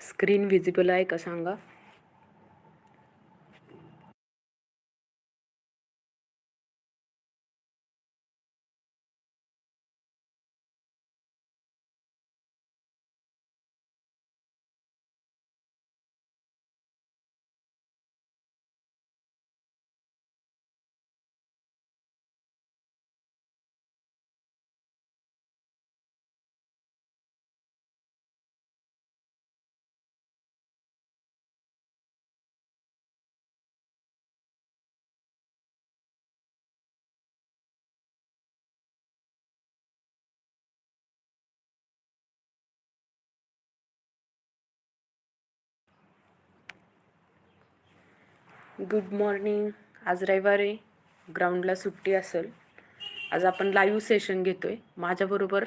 Screen visible आहे का सांगा? गुड मॉर्निंग आज रविवार आहे. ग्राउंडला सुट्टी असेल. आज आपण लाईव्ह सेशन घेतो आहे माझ्याबरोबर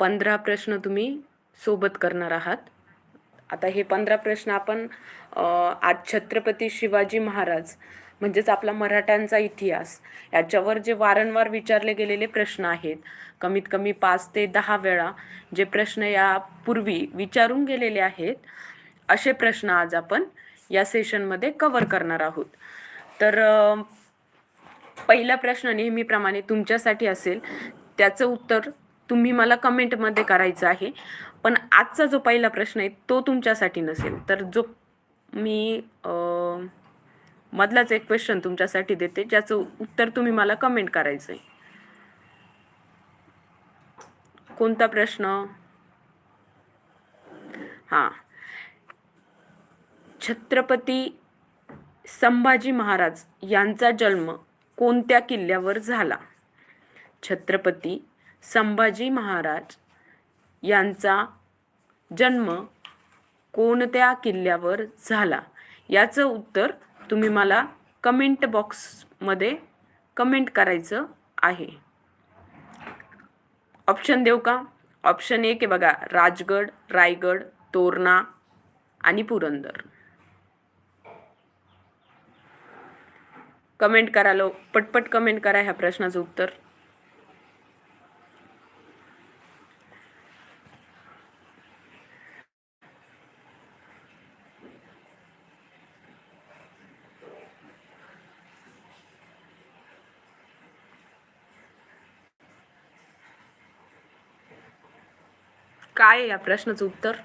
पंधरा प्रश्न तुम्ही सोबत करणार आहात. आता हे पंधरा प्रश्न आपण आज छत्रपती शिवाजी महाराज म्हणजेच आपला मराठ्यांचा इतिहास याच्यावर जे वारंवार विचारले गेलेले प्रश्न आहेत. कमीत कमी पाच ते दहा वेळा जे प्रश्न यापूर्वी विचारून गेलेले आहेत. असे प्रश्न आज आपण या सेशनमध्ये कव्हर करणार आहोत. तर पहिला प्रश्न नेहमीप्रमाणे तुमच्यासाठी असेल. त्याचं उत्तर तुम्ही मला कमेंटमध्ये करायचं आहे. पण आजचा जो पहिला प्रश्न आहे तो तुमच्यासाठी नसेल. तर जो मी मधलाच एक क्वेश्चन तुमच्यासाठी देते. ज्याचं उत्तर तुम्ही मला कमेंट करायचं आहे. कोणता प्रश्न? हां. छत्रपती संभाजी महाराज यांचा जन्म कोणत्या किल्ल्यावर झाला? छत्रपती संभाजी महाराज यांचा जन्म कोणत्या किल्ल्यावर झाला? याचं उत्तर तुम्ही मला कमेंट बॉक्समध्ये कमेंट करायचं आहे. ऑप्शन देऊ का? ऑप्शन एक आहे बघा राजगड रायगड तोरणा आणि पुरंदर. कमेंट करा लो. पटपट कमेंट करा ह्या प्रश्नाचं उत्तर. काय आहे या प्रश्नाचं उत्तर?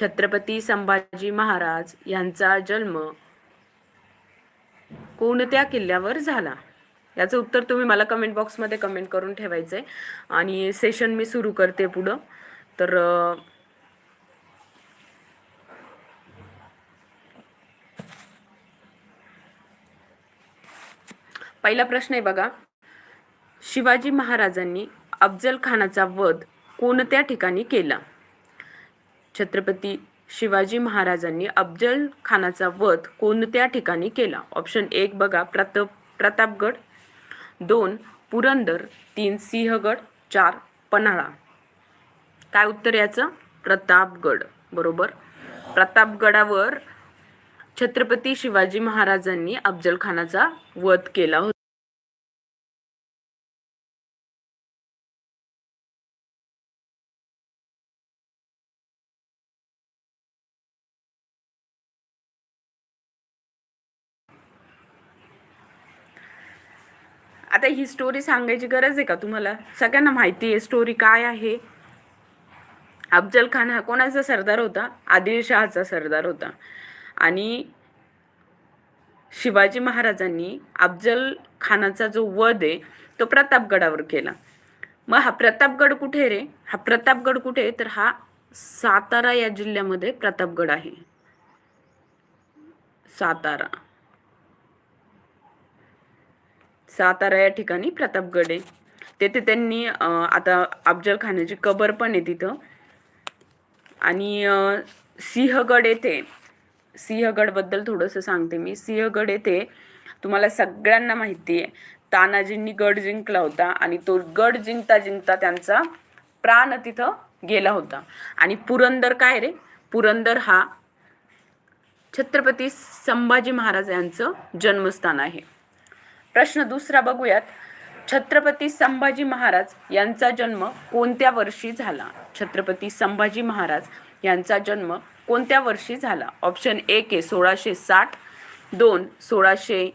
छत्रपती संभाजी महाराज यांचा जन्म कोणत्या किल्ल्यावर झाला. याचं उत्तर तुम्ही मला कमेंट बॉक्समध्ये कमेंट करून ठेवायचं आहे आणि सेशन मी सुरू करते पुढं. तर पहिला प्रश्न आहे बघा. शिवाजी महाराजांनी अफजल खानाचा वध कोणत्या ठिकाणी केला? छत्रपती शिवाजी महाराजांनी अफजल खानाचा वध कोणत्या ठिकाणी केला? ऑप्शन एक बघा प्रत प्रतापगड दोन पुरंदर तीन सिंहगड चार पन्हाळा. काय उत्तर याचं? प्रतापगड. बरोबर? प्रतापगडावर छत्रपती शिवाजी महाराजांनी अफजल खानाचा वध केला होता. आता ही स्टोरी सांगायची गरज आहे का तुम्हाला? सगळ्यांना माहिती आहे स्टोरी काय आहे? अफजल खान हा कोणाचा सरदार होता? आदिलशहाचा सरदार होता. आणि शिवाजी महाराजांनी अफजल खानाचा जो वध आहे तो प्रतापगडावर केला. मग हा प्रतापगड कुठे रे? हा प्रतापगड कुठे? आहे? तर हा सातारा या जिल्ह्यामध्ये प्रतापगड आहे. सातारा. सातारा या ठिकाणी प्रतापगड आहे तेथे त्यांनी आता अफजल खानाची कबर पण आहे तिथं. आणि सिंहगड येथे सिंहगडबद्दल थोडंसं सांगते मी. सिंहगड येथे तुम्हाला सगळ्यांना माहिती आहे तानाजींनी गड जिंकला होता आणि तो गड जिंकता जिंकता त्यांचा प्राण तिथं गेला होता. आणि पुरंदर काय रे? पुरंदर हा छत्रपती संभाजी महाराज यांचं जन्मस्थान आहे. प्रश्न दुसरा बघूयात. छत्रपती संभाजी महाराज यांचा जन्म कोणत्या वर्षी झाला? छत्रपती संभाजी महाराज यांचा जन्म कोणत्या वर्षी झाला? ऑप्शन एक आहे सोळाशे साठ दोन सोळाशे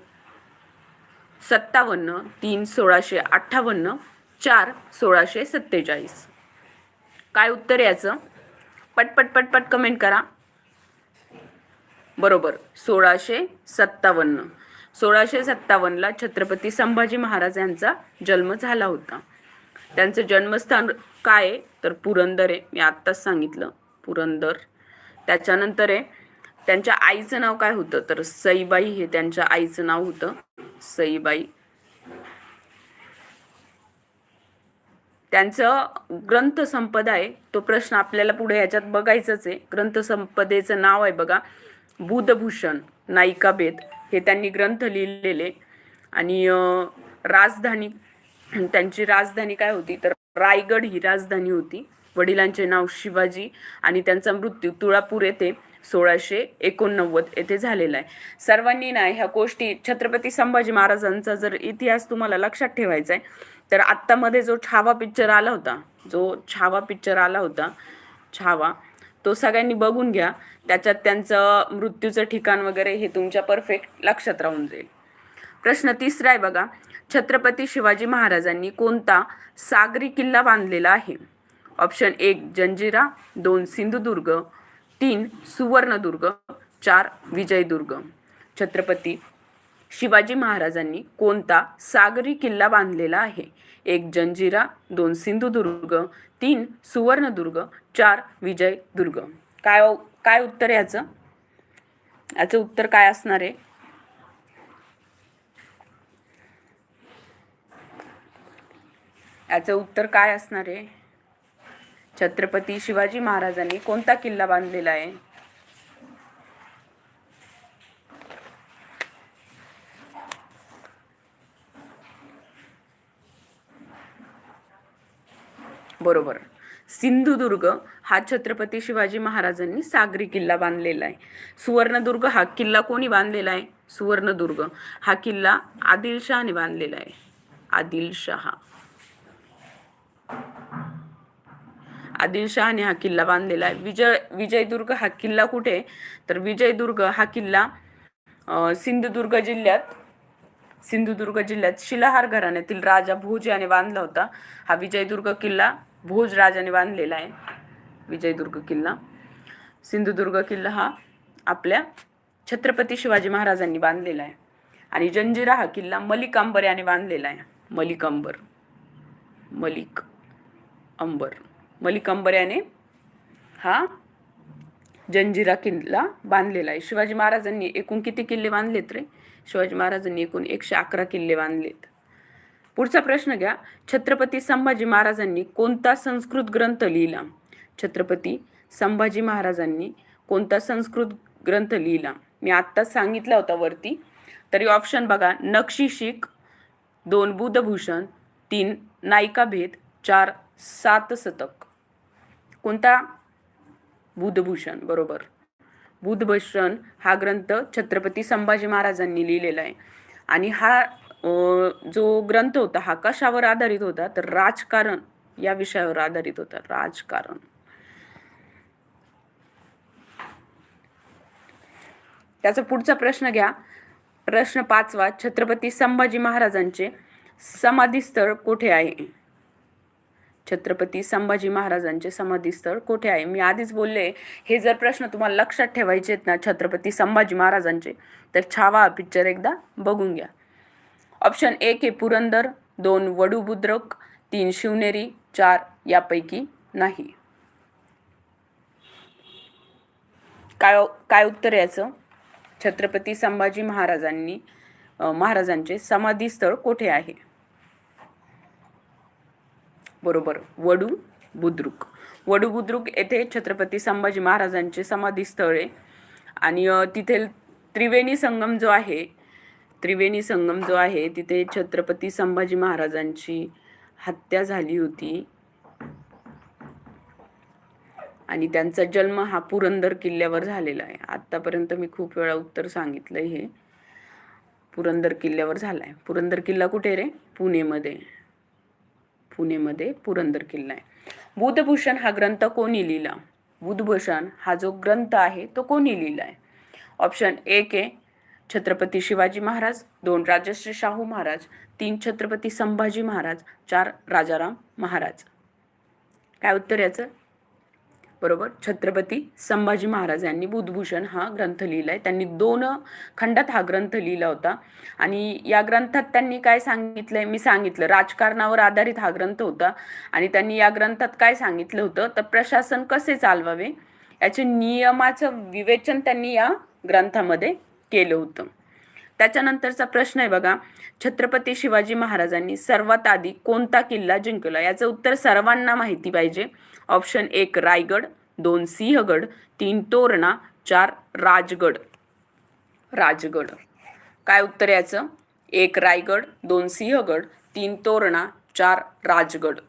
सत्तावन्न तीन सोळाशे अठ्ठावन्न चार सोळाशे सत्तेचाळीस. काय उत्तर याचं? पटपट पटपट कमेंट करा. बरोबर सोळाशे सत्तावन्न. सोळाशे सत्तावन्नला छत्रपती संभाजी महाराज यांचा जन्म झाला होता. त्यांचं जन्मस्थान काय आहे? तर पुरंदर आहे. मी आत्ताच सांगितलं पुरंदर. त्याच्यानंतर आहे त्यांच्या आईचं नाव काय होतं? तर सईबाई हे त्यांच्या आईचं नाव होतं. सईबाई. त्यांचं ग्रंथसंपदा आहे. तो प्रश्न आपल्याला पुढे याच्यात बघायचाच आहे. ग्रंथसंपदेचं नाव आहे बघा. बुधभूषण नायिकाभेद. हे त्यांनी ग्रंथ लिहिलेले. आणि राजधानी त्यांची राजधानी काय होती? तर रायगड ही राजधानी होती. वडिलांचे नाव शिवाजी आणि त्यांचा मृत्यू तुळापूर येथे सोळाशे एकोणनव्वद येथे झालेला आहे. सर्वांनी ना ह्या गोष्टी छत्रपती संभाजी महाराजांचा जर इतिहास तुम्हाला लक्षात ठेवायचा आहे तर आत्तामध्ये जो छावा पिक्चर आला होता जो छावा पिक्चर आला होता छावा तो सगळ्यांनी बघून घ्या. त्याच्यात त्यांचं मृत्यूचं ठिकाण वगैरे हे तुमच्या परफेक्ट लक्षात राहून जाईल. प्रश्न तिसरा आहे बघा छत्रपती शिवाजी महाराजांनी कोणता सागरी किल्ला बांधलेला आहे? ऑप्शन एक जंजिरा दोन सिंधुदुर्ग तीन सुवर्णदुर्ग चार विजयदुर्ग. छत्रपती शिवाजी महाराजांनी कोणता सागरी किल्ला बांधलेला आहे? एक जंजिरा दोन सिंधुदुर्ग तीन सुवर्णदुर्ग चार विजयदुर्ग. काय काय उत्तर आहे याचं याचं उत्तर काय असणार आहे? याचं उत्तर काय असणार आहे? छत्रपती शिवाजी महाराजांनी कोणता किल्ला बांधलेला आहे? बरोबर. सिंधुदुर्ग हा छत्रपती शिवाजी महाराजांनी सागरी किल्ला बांधलेला आहे. सुवर्णदुर्ग हा किल्ला कोणी बांधलेला आहे? सुवर्णदुर्ग. हा किल्ला आदिलशहाने बांधलेला आहे. आदिलशहा. आदिलशहाने हा किल्ला बांधलेला आहे. विजय विजयदुर्ग हा किल्ला कुठे आहे? तर विजयदुर्ग हा किल्ला सिंधुदुर्ग जिल्ह्यात सिंधुदुर्ग जिल्ह्यात शिलाहार घराण्यातील राजा भोज याने बांधला होता. हा विजयदुर्ग किल्ला भोज राजाने बांधलेला आहे विजयदुर्ग किल्ला. सिंधुदुर्ग किल्ला हा आपल्या छत्रपती शिवाजी महाराजांनी बांधलेला आहे. आणि जंजिरा हा किल्ला मलिक अंबर याने बांधलेला आहे. मलिक अंबर मलिक अंबर. मलिक अंबर याने हा जंजिरा किल्ला बांधलेला आहे. शिवाजी महाराजांनी एकूण किती किल्ले बांधलेत रे? शिवाजी महाराजांनी एकूण एकशे अकरा किल्ले बांधलेत. पुढचा प्रश्न घ्या. छत्रपती संभाजी महाराजांनी कोणता संस्कृत ग्रंथ लिहिला? छत्रपती संभाजी महाराजांनी कोणता संस्कृत ग्रंथ लिहिला? मी आत्ताच सांगितला होता वरती. तरी ऑप्शन बघा. नक्षी दोन बुधभूषण तीन नायिकाभेद चार सात शतक कोणता? बुधभूषण. बरोबर. बुधभूषण हा ग्रंथ छत्रपती संभाजी महाराजांनी लिहिलेला आहे. आणि हा जो ग्रंथ होता हा कशावर आधारित होता तर राजकारण या विषयावर आधारित होता. राजकारण. त्याचा पुढचा प्रश्न घ्या. प्रश्न पाचवा छत्रपती संभाजी महाराजांचे समाधीस्थळ कुठे आहे? छत्रपती संभाजी महाराजांचे समाधीस्थळ कुठे आहे? मी आधीच बोलले हे जर प्रश्न तुम्हाला लक्षात ठेवायचे आहेत ना छत्रपती संभाजी महाराजांचे तर छावा पिक्चर एकदा बघून घ्या. ऑप्शन एक हे पुरंदर दोन वडुबुद्रक तीन शिवनेरी चार यापैकी नाही. काय काय उत्तर याचं छत्रपती संभाजी महाराजांनी महाराजांचे समाधीस्थळ कोठे आहे? बरोबर वडू बुद्रुक. वडू बुद्रुक येथे छत्रपती संभाजी महाराजांचे समाधीस्थळ आहे. आणि तिथे त्रिवेणी संगम जो आहे त्रिवेणी संगम जो आहे तिथे छत्रपती संभाजी महाराजांची हत्या झाली होती. आणि त्यांचा जन्म हा पुरंदर किल्ल्यावर झालेला आहे. आत्तापर्यंत मी खूप वेळा उत्तर सांगितलं हे. पुरंदर किल्ल्यावर झाला आहे पुरंदर किल्ला कुठे रे? पुणेमध्ये. पुणेमध्ये पुरंदर किल्ला आहे. बुधभूषण हा ग्रंथ कोणी लिहिला? बुधभूषण हा जो ग्रंथ आहे तो कोणी लिहिला आहे ऑप्शन एक आहे छत्रपती शिवाजी महाराज दोन राजश्री शाहू महाराज तीन छत्रपती संभाजी महाराज चार राजाराम महाराज. काय उत्तर याचं? बरोबर छत्रपती संभाजी महाराज यांनी बुधभूषण हा ग्रंथ लिहिला आहे. त्यांनी दोन खंडात हा ग्रंथ लिहिला होता. आणि या ग्रंथात त्यांनी काय सांगितलंय? मी सांगितलं राजकारणावर आधारित हा ग्रंथ होता. आणि त्यांनी या ग्रंथात काय सांगितलं होतं? तर प्रशासन कसे चालवावे? याचे नियमाचं विवेचन त्यांनी या ग्रंथामध्ये केलं होतं. त्याच्यानंतरचा प्रश्न आहे बघा छत्रपती शिवाजी महाराजांनी सर्वात आधी कोणता किल्ला जिंकला? याचं उत्तर सर्वांना माहिती पाहिजे. ऑप्शन एक रायगड दोन सिंहगड तीन तोरणा चार राजगड. राजगड. काय उत्तर याचं? एक रायगड दोन सिंहगड तीन तोरणा चार राजगड.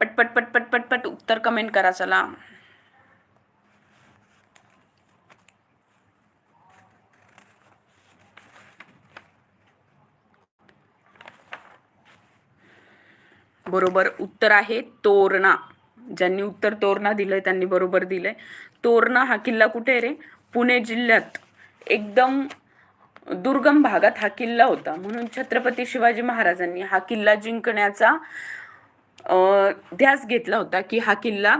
पटपट पटपट पटपट उत्तर कमेंट करा चला. बरोबर उत्तर आहे तोरणा. ज्यांनी उत्तर तोरणा दिलंय त्यांनी बरोबर दिलंय. तोरणा हा किल्ला कुठे रे? पुणे जिल्ह्यात. एकदम दुर्गम भागात हा किल्ला होता. म्हणून छत्रपती शिवाजी महाराजांनी हा किल्ला जिंकण्याचा ध्यास घेतला होता की हा किल्ला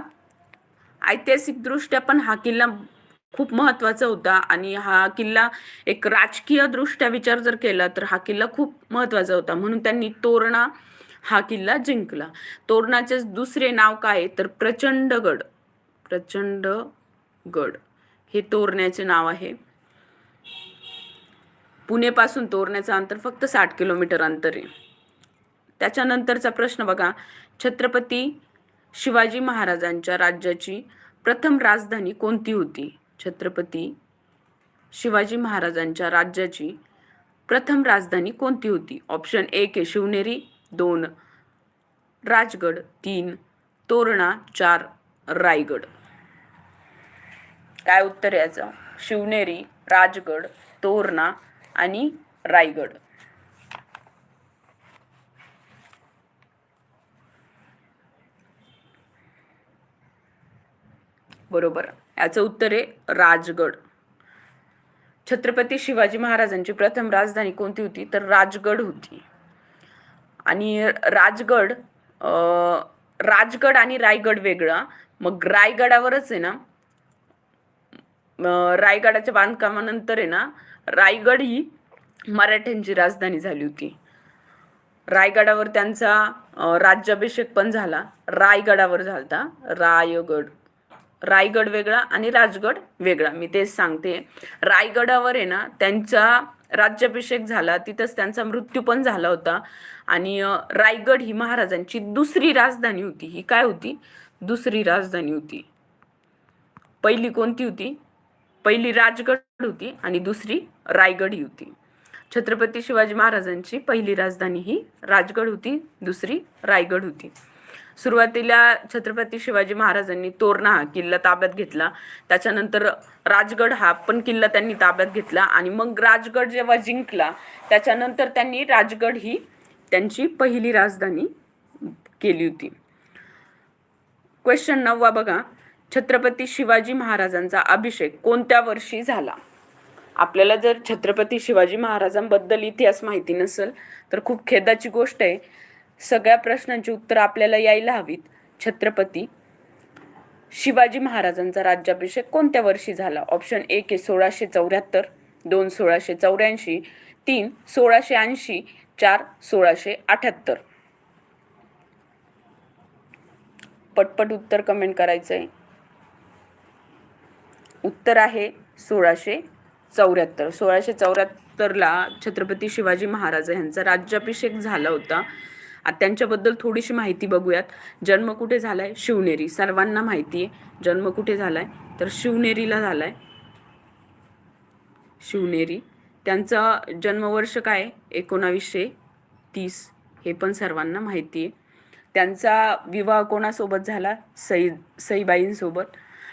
ऐतिहासिकदृष्ट्या पण हा किल्ला खूप महत्त्वाचा होता. आणि हा किल्ला एक राजकीय दृष्ट्या विचार जर केला तर हा किल्ला खूप महत्त्वाचा होता. म्हणून त्यांनी तोरणा हा किल्ला जिंकला. तोरणाचे दुसरे नाव काय आहे? तर प्रचंडगड. प्रचंडगड हे तोरण्याचे नाव आहे. पुणेपासून तोरण्याचं अंतर फक्त साठ किलोमीटर अंतर. आहे त्याच्यानंतरचा प्रश्न बघा. छत्रपती शिवाजी महाराजांच्या राज्याची प्रथम राजधानी कोणती होती? छत्रपती शिवाजी महाराजांच्या राज्याची प्रथम राजधानी कोणती होती? ऑप्शन एक आहे शिवनेरी दोन. राजगड तीन. तोरणा चार. रायगड. काय उत्तर याचं शिवनेरी राजगड तोरणा आणि रायगड. बरोबर. याचं उत्तर आहे राजगड. छत्रपती शिवाजी महाराजांची प्रथम राजधानी कोणती होती? तर राजगड होती. आणि राजगड राजगड आणि रायगड वेगळा. मग रायगडावरच आहे ना रायगडाच्या बांधकामानंतर आहे ना रायगड ही मराठ्यांची राजधानी झाली होती. रायगडावर त्यांचा राज्याभिषेक पण झाला. रायगडावर झालता. रायगड रायगड वेगळा आणि राजगड वेगळा. मी तेच सांगते. रायगडावर आहे ना त्यांचा राज्याभिषेक झाला तिथंच त्यांचा मृत्यू पण झाला होता. आणि रायगड ही महाराजांची दुसरी राजधानी होती. ही काय होती? दुसरी राजधानी होती. पहिली कोणती होती? पहिली राजगड होती आणि दुसरी रायगड ही होती. छत्रपती शिवाजी महाराजांची पहिली राजधानी ही राजगड होती दुसरी रायगड होती. सुरुवातीला छत्रपती शिवाजी महाराजांनी तोरणा हा किल्ला ताब्यात घेतला. त्याच्यानंतर राजगड हा पण किल्ला त्यांनी ताब्यात घेतला आणि मग राजगड जेव्हा जिंकला त्याच्यानंतर त्यांनी राजगड ही त्यांची पहिली राजधानी केली होती. क्वेश्चन नववा बघा. छत्रपती शिवाजी महाराजांचा अभिषेक कोणत्या वर्षी झाला? आपल्याला जर छत्रपती शिवाजी महाराजांबद्दल इतिहास माहिती नसेल तर खूप खेदाची गोष्ट आहे. सगळ्या प्रश्नांची उत्तर आपल्याला यायला हवीत. छत्रपती शिवाजी महाराजांचा राज्याभिषेक कोणत्या वर्षी झाला? ऑप्शन एक आहे सोळाशे चौऱ्याहत्तर दोन सोळाशे चौऱ्याऐंशी तीन सोळाशे ऐंशी चार सोळाशे अठ्याहत्तर. पटपट उत्तर कमेंट करायचं आहे उत्तर आहे सोळाशे चौऱ्याहत्तर. सोळाशे चौऱ्याहत्तरला छत्रपती शिवाजी महाराज यांचा राज्याभिषेक झाला होता. त्यांच्याबद्दल थोडीशी माहिती बघूयात. जन्म कुठे झालाय? शिवनेरी. सर्वांना माहिती आहे. जन्म कुठे झालाय? तर शिवनेरीला झालाय. शिवनेरी. त्यांचं जन्मवर्ष काय एकोणावीसशे तीस. हे पण सर्वांना माहिती आहे. त्यांचा विवाह कोणासोबत झाला? सई सईबाईंसोबत.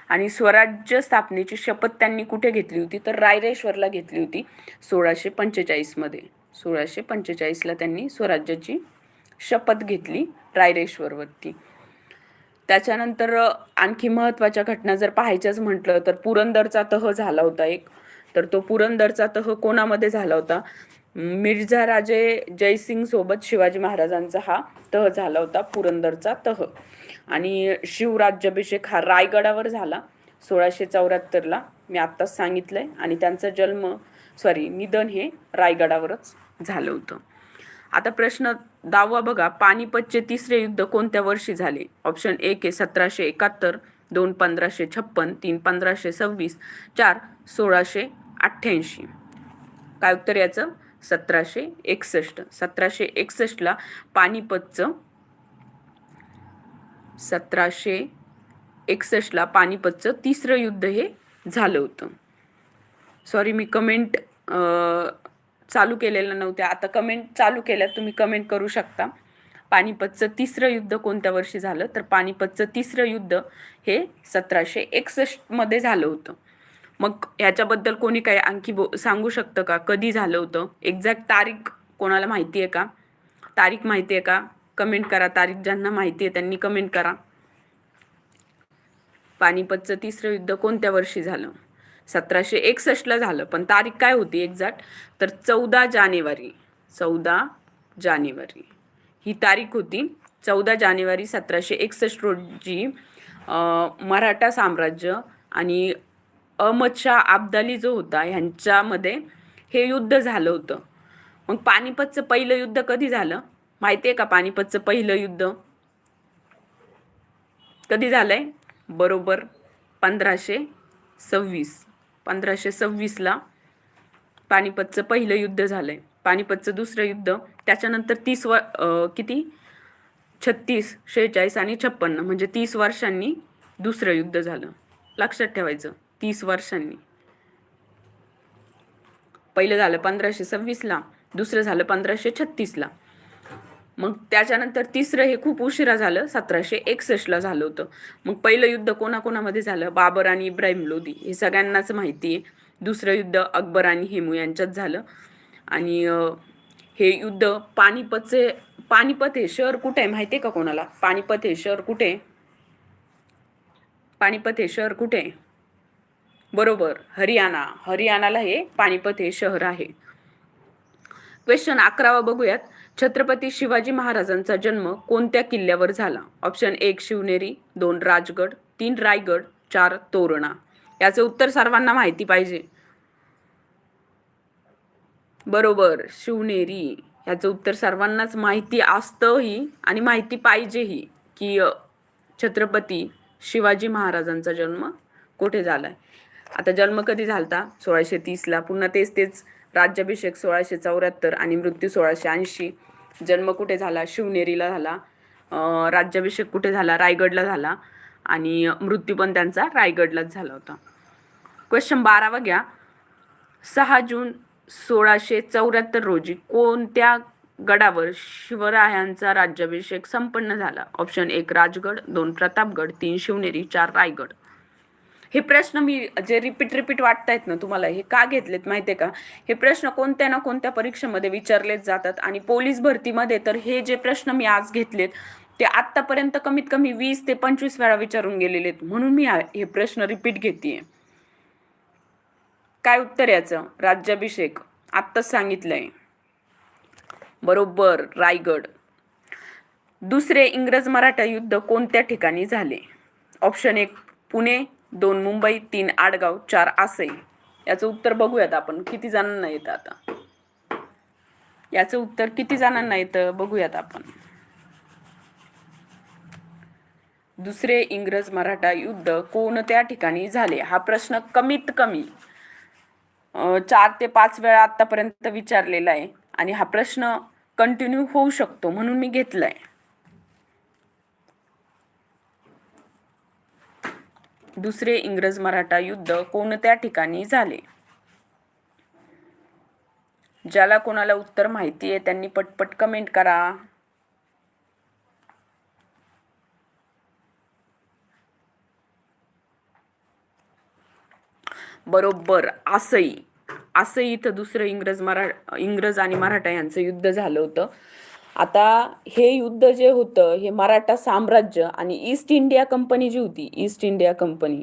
आणि स्वराज्य स्थापनेची शपथ त्यांनी कुठे घेतली होती? तर रायरेश्वरला घेतली होती. सोळाशे पंचेचाळीसमध्ये. सोळाशे पंचेचाळीसला त्यांनी स्वराज्याची शपथ घेतली रायरेश्वरवरती. त्याच्यानंतर आणखी महत्त्वाच्या घटना जर पाहायच्याच म्हटलं तर पुरंदरचा तह झाला होता एक. तर तो पुरंदरचा तह कोणामध्ये झाला होता? मिर्झा राजे जयसिंग सोबत शिवाजी महाराजांचा हा तह झाला होता पुरंदरचा तह. आणि शिवराज्याभिषेक हा रायगडावर झाला सोळाशे चौऱ्याहत्तरला. मी आत्ताच सांगितलंय. आणि त्यांचा जन्म सॉरी निधन हे रायगडावरच झालं होतं. आता प्रश्न दहावा बघा पानिपतचे तिसरे युद्ध कोणत्या वर्षी झाले? ऑप्शन एक आहे सतराशे एकाहत्तर दोन पंधराशे छप्पन तीन पंधराशे सव्वीस चार सोळाशे अठ्ठ्याऐंशी. काय उत्तर याचं? सतराशे एकसष्ट. सतराशे एकसष्टला पानिपतचं सतराशे एकसष्टला पानिपतचं तिसरं युद्ध हे झालं होतं. सॉरी मी कमेंट चालू केलेल्या नव्हत्या. आता कमेंट चालू केल्या तुम्ही कमेंट करू शकता. पानिपतचं तिसरं युद्ध कोणत्या वर्षी झालं? तर पानिपतचं तिसरं युद्ध हे सतराशे एकसष्टमध्ये झालं होतं. मग ह्याच्याबद्दल कोणी काही आणखी बो सांगू शकतं का? कधी झालं होतं? एक्झॅक्ट तारीख कोणाला माहिती आहे का? तारीख माहिती आहे का? कमेंट करा. तारीख ज्यांना माहिती आहे त्यांनी कमेंट करा. पानिपतचं तिसरं युद्ध कोणत्या वर्षी झालं? सतराशे एकसष्टला झालं. पण तारीख काय होती एक्झॅक्ट? तर चौदा जानेवारी चौदा जानेवारी. ही तारीख होती. चौदा जानेवारी सतराशे एकसष्ट रोजी मराठा साम्राज्य आणि अहमद शाह अब्दाली जो होता ह्यांच्यामध्ये हे युद्ध झालं होतं. मग पानिपतचं पहिलं युद्ध कधी झालं? माहिती आहे का पानिपतचं पहिलं युद्ध? कधी झालंय? बरोबर पंधराशे सव्वीस. पंधराशे सव्वीसला पानिपतचं पहिलं युद्ध झालंय. पानिपतचं दुसरं युद्ध त्याच्यानंतर तीस व अं, किती? छत्तीस शेहेचाळीस आणि छप्पन्न म्हणजे तीस वर्षांनी दुसरं युद्ध झालं. लक्षात ठेवायचं तीस वर्षांनी. पहिलं झालं पंधराशे सव्वीसला दुसरं झालं पंधराशे छत्तीसला. मग त्याच्यानंतर तिसरं हे खूप उशिरा झालं सतराशे एकसष्टला झालं होतं. मग पहिलं युद्ध कोणाकोणामध्ये झालं? बाबर आणि इब्राहिम लोधी हे सगळ्यांनाच माहिती आहे. दुसरं युद्ध अकबर आणि हेमू यांच्यात झालं. आणि हे युद्ध पानिपतचे पानिपत हे शहर कुठे आहे माहिती आहे का कोणाला? पानिपत हे शहर कुठे पानिपत हे शहर कुठे बरोबर हरियाणा. हरियाणाला हे पानिपत हे शहर आहे. क्वेश्चन अकरावा बघूयात. छत्रपती शिवाजी महाराजांचा जन्म कोणत्या किल्ल्यावर झाला? ऑप्शन एक शिवनेरी दोन राजगड तीन रायगड चार तोरणा. याचं उत्तर सर्वांना माहिती पाहिजे. बरोबर शिवनेरी. याचं उत्तर सर्वांनाच माहिती असतंही आणि माहिती पाहिजेही की छत्रपती शिवाजी महाराजांचा जन्म कुठे झालाय? आता जन्म कधी झालता? सोळाशे तीसला. पुन्हा तेच तेच राज्याभिषेक सोळाशे चौऱ्याहत्तर आणि मृत्यू सोळाशे ऐंशी. जन्म कुठे झाला? शिवनेरीला झाला. राज्याभिषेक कुठे झाला? रायगडला झाला. आणि मृत्यू पण त्यांचा रायगडलाच झाला होता. क्वेश्चन बारावा घ्या. सहा जून सोळाशे चौऱ्याहत्तर रोजी कोणत्या गडावर शिवरायांचा राज्याभिषेक संपन्न झाला? ऑप्शन एक राजगड दोन प्रतापगड तीन शिवनेरी चार रायगड. हे प्रश्न मी जे रिपीट रिपीट वाटतायत ना तुम्हाला हे का घेतलेत माहिती आहे का? हे प्रश्न कोणत्या ना कोणत्या परीक्षेमध्ये विचारलेच जातात आणि पोलीस भरतीमध्ये तर हे जे प्रश्न मी आज घेतलेत ते आत्तापर्यंत कमीत कमी वीस ते पंचवीस वेळा विचारून गेलेले आहेत म्हणून मी हे प्रश्न रिपीट घेते काय उत्तर याचं? राज्याभिषेक. आत्ताच सांगितलंय. बरोबर रायगड. दुसरे इंग्रज मराठा युद्ध कोणत्या ठिकाणी झाले? ऑप्शन एक पुणे. दोन मुंबई तीन आडगाव चार आसई. याचं उत्तर बघूयात आपण. किती जणांना येतं आता? याचं उत्तर किती जणांना येतं बघूयात आपण. दुसरे इंग्रज मराठा युद्ध कोणत्या ठिकाणी झाले? हा प्रश्न कमीत कमी चार ते पाच वेळा आतापर्यंत विचारलेला आहे. आणि हा प्रश्न कंटिन्यू होऊ शकतो म्हणून मी घेतलाय. दुसरे इंग्रज मराठा युद्ध कोणत्या ठिकाणी झाले? ज्याला कोणाला उत्तर माहिती आहे त्यांनी पटपट कमेंट करा. बरोबर आसई. आसई इथं दुसरं इंग्रज मरा इंग्रज आणि मराठा यांचं युद्ध झालं होतं. आता हे युद्ध जे होतं हे मराठा साम्राज्य आणि ईस्ट इंडिया कंपनी जी होती east India company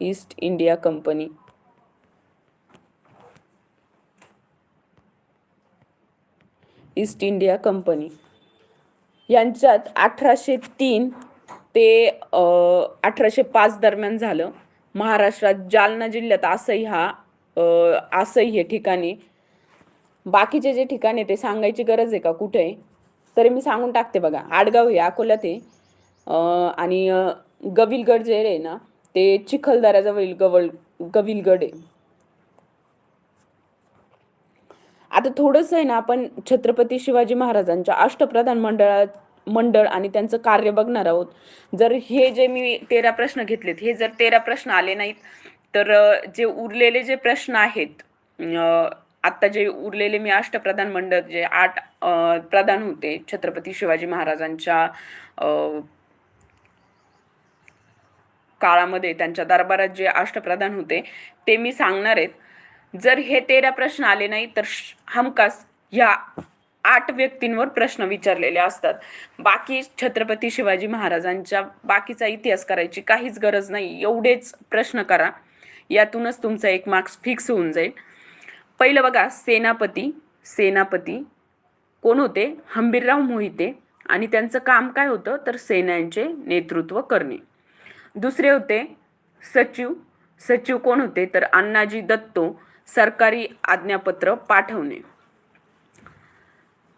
east India company east India company यांच्यात अठराशे तीन ते अठराशे पाच दरम्यान झालं. महाराष्ट्रात जालना जिल्ह्यात आसई हा अ, आसई हे ठिकाणी बाकीचे जे ठिकाण आहे ते सांगायची गरज आहे का? कुठे? आहे तरी मी सांगून टाकते बघा. आडगाव हे अकोल्यात आहे. आणि गविलगड जे आहे ना ते चिखलदऱ्याजवळील गवळ गविलगड आहे. आता थोडंसं आहे ना आपण छत्रपती शिवाजी महाराजांच्या अष्टप्रधान मंडळात मंडळ आणि त्यांचं कार्य बघणार आहोत. जर हे जे मी तेरा प्रश्न घेतलेत हे जर तेरा प्रश्न आले नाहीत तर जे उरलेले जे प्रश्न आहेत आत्ता जे उरलेले मी अष्टप्रधान मंडळ जे आठ प्रधान होते छत्रपती शिवाजी महाराजांच्या काळामध्ये त्यांच्या दरबारात जे अष्टप्रधान होते ते मी सांगणार आहेत. जर हे तेरा प्रश्न आले नाही तर श- हमखास ह्या आठ व्यक्तींवर प्रश्न विचारलेले असतात. बाकी छत्रपती शिवाजी महाराजांच्या बाकीचा इतिहास करायची काहीच गरज नाही. एवढेच प्रश्न करा. यातूनच तुमचा एक मार्क्स फिक्स होऊन जाईल. पहिलं बघा सेनापती सेनापती. कोण होते? हंबीरराव मोहिते. आणि त्यांचं काम काय होतं? तर सेनांचे नेतृत्व करणे. दुसरे होते सचिव. सचिव कोण होते? तर अण्णाजी दत्तो सरकारी आज्ञापत्र पाठवणे.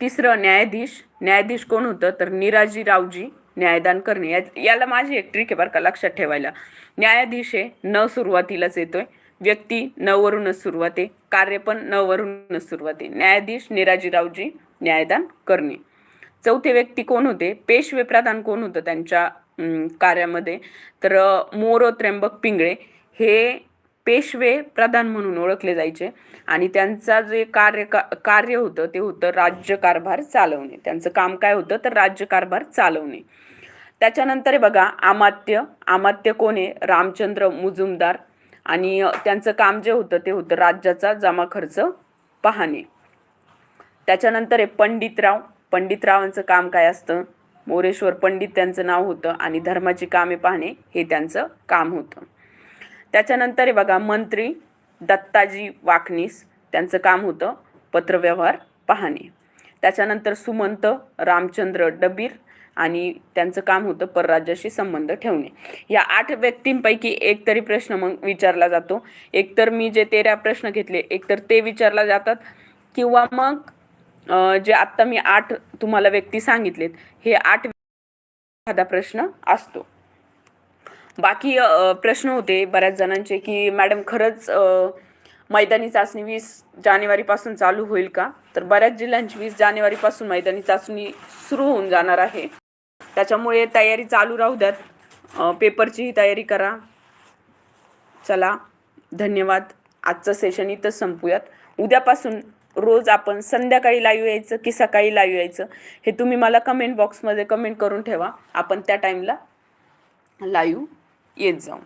तिसरं न्यायाधीश. न्यायाधीश कोण होतं? तर निराजी रावजी न्यायदान करणे. या- याला माझी एक ट्रिक आहे बरं का लक्षात ठेवायला. न्यायाधीश हे न सुरुवातीलाच येतोय. व्यक्ती नवरूनच सुरुवाते सुरुवात कार्य पण नवरूनच सुरुवाते. न्यायाधीश निराजीरावजी न्यायदान करणे. चौथे व्यक्ती कोण होते? पेशवे प्रधान कोण होतं त्यांच्या कार्यामध्ये? तर मोरो त्र्यंबक पिंगळे हे पेशवे प्रधान म्हणून ओळखले जायचे आणि त्यांचा जे कार्य का- कार्य होतं ते होतं राज्यकारभार चालवणे. त्यांचं काम काय होतं? तर राज्यकारभार चालवणे. त्याच्यानंतर बघा आमात्य. आमात्य कोण आहे? रामचंद्र मुजुमदार. आणि त्यांचं काम जे होतं ते होतं राज्याचा जमा खर्च पाहणे. त्याच्यानंतर आहे पंडितराव. पंडितरावांचं काम काय असतं? मोरेश्वर पंडित त्यांचं नाव होतं आणि धर्माची कामे पाहणे हे त्यांचं काम होतं. त्याच्यानंतर आहे बघा मंत्री दत्ताजी वाकनीस त्यांचं काम होतं पत्रव्यवहार पाहणे. त्याच्यानंतर सुमंत रामचंद्र डबीर आणि त्यांचं काम होतं परराज्याशी संबंध ठेवणे. या आठ व्यक्तींपैकी एक तरी प्रश्न मग विचारला जातो. एकतर मी जे तेरा प्रश्न घेतले एकतर ते विचारला जातात. किंवा मग जे आत्ता मी आठ तुम्हाला व्यक्ती सांगितलेत हे आठ एखादा प्रश्न असतो. बाकी प्रश्न होते बऱ्याच जणांचे की मॅडम खरंच मैदानी चाचणी वीस जानेवारीपासून चालू होईल का? तर बऱ्याच जिल्ह्यांची वीस जानेवारीपासून मैदानी चाचणी सुरू होऊन जाणार आहे. त्याच्यामुळे तयारी चालू राहू द्यात. पेपरचीही तयारी करा. चला धन्यवाद. आजचं सेशन इथंच संपूयात. उद्यापासून रोज आपण संध्याकाळी लाईव्ह यायचं की सकाळी लाईव्ह यायचं हे तुम्ही मला कमेंट बॉक्समध्ये कमेंट करून ठेवा. आपण त्या टाईमला लाईव्ह येत जाऊ.